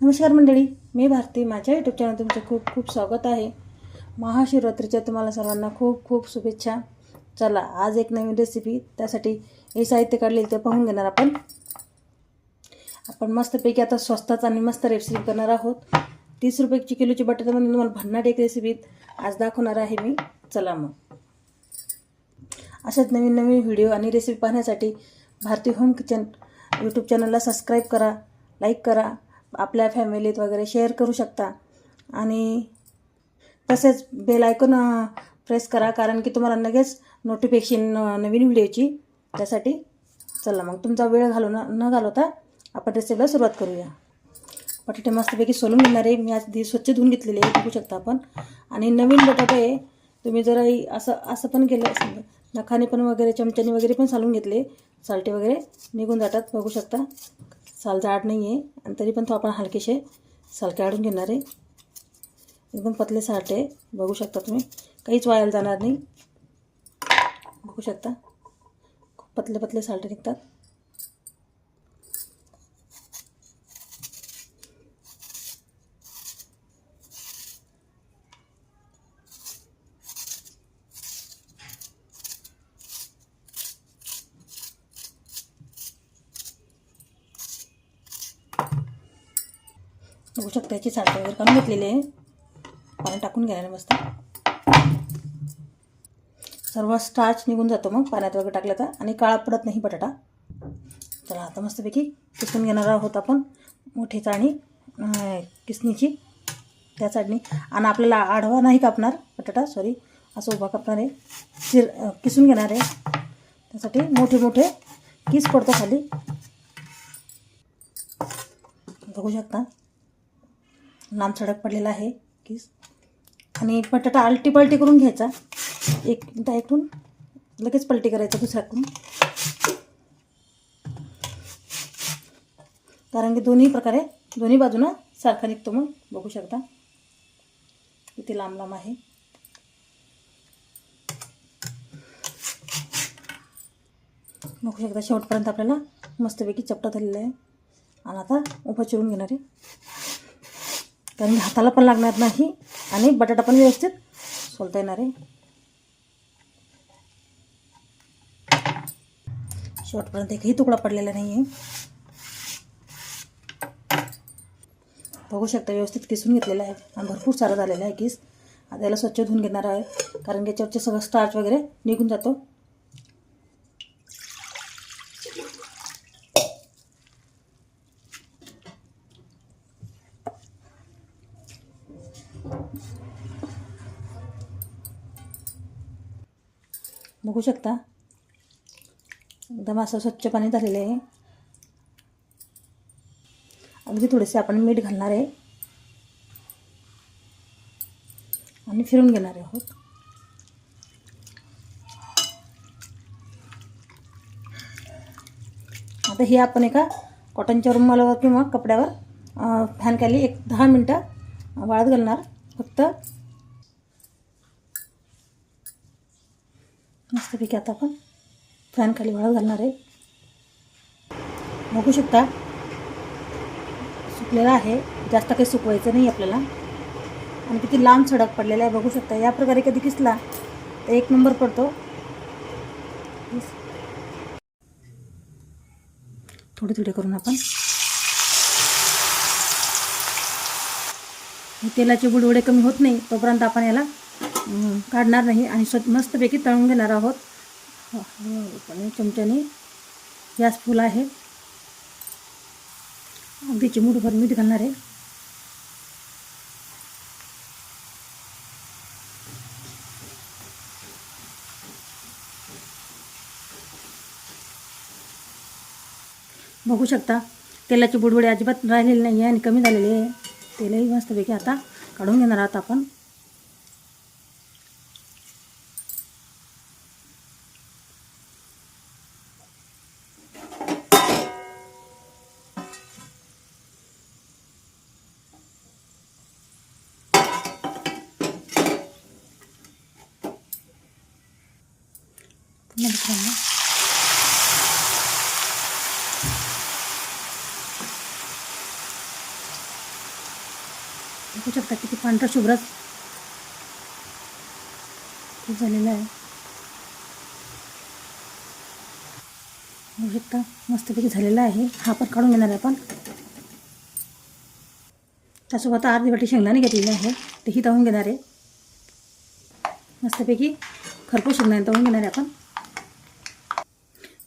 नमस्कार मंडळी मी भारती. माझ्या यूट्यूब चॅनल तुमचं खूप खूप स्वागत आहे. महाशिवरात्रीच्या तुम्हाला सर्वांना खूप खूप शुभेच्छा. चला आज एक नवीन रेसिपी त्यासाठी हे साहित्य काढले ते पाहून घेणार आपण. आपण मस्तपैकी आता स्वस्तात आणि मस्त रेसिपी करणार आहोत. तीस रुपयाची किलोची बटाट्यामध्ये तुम्हाला भन्नाट एक रेसिपी आज दाखवणार आहे मी. चला मग. अशाच नवीन नवीन व्हिडिओ आणि रेसिपी पाहण्यासाठी भारती होम किचन यूट्यूब चॅनलला सबस्क्राईब करा लाईक करा आपल्या फॅमिलीत वगैरे शेअर करू शकता. आणि तसेच बेल आयकॉन प्रेस करा. कारण की तुम्हाला लगेच नोटिफिकेशन नवीन व्हिडिओची त्यासाठी चला मग तुमचा वेळ घालू न घालवता आपण रेसिपीला सुरुवात करूया. बटाटे मस्तपैकी सोलून घेणार आहे. मी आज दी स्वच्छ धुवून घेतलेले आहे बघू शकता आपण. आणि नवीन बटाटे तुम्ही जराही असं असं पण केलं नखाने पण वगैरे चमच्याने वगैरे पण सालून घेतले. सालटे वगैरे निघून जातात बघू शकता. साल जाड नाही आहे आणि तरी पण तो आपण हलकेसे साल काढून घेणार आहे. एकदम पतले साठ आहे बघू शकता तुम्ही. काहीच वायाला जाणार नाही. बघू शकता. खूप पतले पतले सालटे निघतात. बघू शकता याची सालटे वगैरे काढून घेतलेली आहे. पाणी टाकून घेणार मस्त. सर्व स्टार्च निघून जातो मग पाण्यात वगैरे टाकलं तर. आणि काळा पडत नाही बटाटा. चला आता मस्तपैकी किसून घेणार आहोत आपण मोठी चाळणी किसणीची. त्या चाळणी आणि आपल्याला आढवा नाही कापणार बटाटा सॉरी असं उभा कापणार आहे. चिर किसून घेणार आहे. त्यासाठी मोठे मोठे किस पडतो खाली. बघू शकता. लांब सडक पडलेला आहे. की आणि बटाटा आलटी पलटी करून घ्यायचा. एक मिनटं ऐकून. लगेच पलटी करायचं दुसऱ्याकडून. कारण की दोन्ही प्रकारे दोन्ही बाजूनं सारखा निघतो मग. बघू शकता. किती लांब लांब आहे. बघू शकता शेवटपर्यंत आपल्याला मस्तपैकी चपटा झालेला आहे. आणि आता उभं चिरून घेणार आहे. कारण हाताला पण लागणार नाही आणि बटाटा पण व्यवस्थित सोलता येणार आहे. शेवटपर्यंत एकही तुकडा पडलेला नाही आहे बघू शकता व्यवस्थित किसून घेतलेला आहे आणि भरपूर सारं झालेला आहे किस. आता याला स्वच्छ धुवून घेणार आहे कारण याच्यावरचे सगळं स्टार्च वगैरे निघून जातो. बघू शकता. एकदम असं स्वच्छ पाणी झालेलं आहे. अगदी थोडेसे आपण मीठ घालणार आहे. आणि फिरून घेणार आहोत. आता हे आपण एका कॉटनच्या रुमालावर किंवा कपड्यावर फॅन खाली एक दहा मिनटं वाळत घालणार. फक्त. मस्तपैकी आता आपण फॅन खाली वाळत घालणार आहे. बघू शकता सुकलेला आहे. जास्त काही सुकवायचं नाही आपल्याला. आणि किती लांब सडक पडलेला आहे बघू शकता. या प्रकारे कधी किसला तर एक नंबर पडतो. थोडे थोडे करून आपण तेलाचे बुडबुडे कमी होत नाही तोपर्यंत आपण याला काढणार नाही आणि स्व मस्तपैकी तळून घेणार आहोत. चमच्याने गॅस फुल आहे. अगदी चिमूटभर मीठ घालणार आहे. बघू शकता तेलाचे बुडबुडे अजिबात राहिलेले नाही आहे आणि कमी झालेले आहे. तेलही मस्तपैकी आता काढून घेणार आहात आपण. पुन्हा बघू शकता किती पांढरा शुभ्रच. खूप झालेलं आहे. बघू शकता मस्तपैकी झालेला आहे. हा पण काढून घेणार आहे आपण. त्यासोबत अर्धी वाटी शेंगदाणे घेतलेली आहे तेही तळून घेणार आहे. मस्तपैकी खरपूस शेंगदाणे तळून घेणार आहे आपण.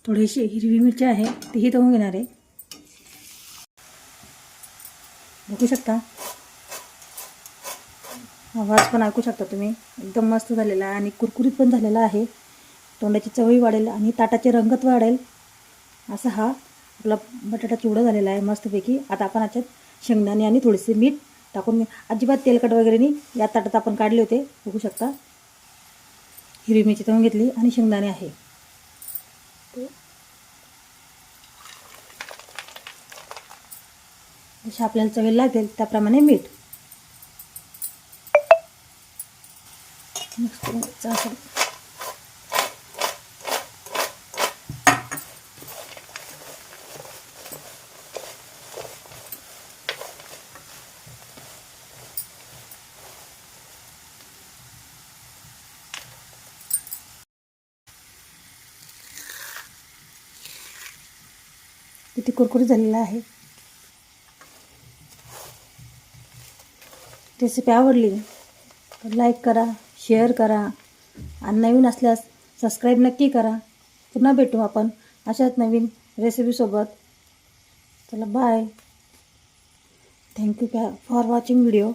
थोडीशी हिरवी मिरची आहे तीही तळून घेणार आहे. बघू शकता आवाज पण ऐकू शकता तुम्ही. एकदम मस्त झालेला आहे आणि कुरकुरीत पण झालेला आहे. तोंडाची चवही वाढेल आणि ताटाचे रंगत वाढेल. असा हा आपला बटाटा चिवडा झालेला आहे मस्तपैकी. आता आपण याच्यात शेंगदाणे आणि थोडेसे मीठ टाकून अजिबात तेलकट वगैरे नाही. या ताटात आपण काढले होते. बघू शकता. हिरवी मिरची तळून घेतली आणि शेंगदाणे आहे. जसे आपल्याला चवेल लागेल त्याप्रमाणे मीठ. मस्त घ्यायचं असं. किती कुरकुरीत झालेला आहे रेसिपी आवडली तर लाईक करा शेअर करा आणि नवीन असल्यास सबस्क्राईब नक्की करा. पुन्हा भेटू आपण अशाच नवीन रेसिपीसोबत चला bye thank you for watching video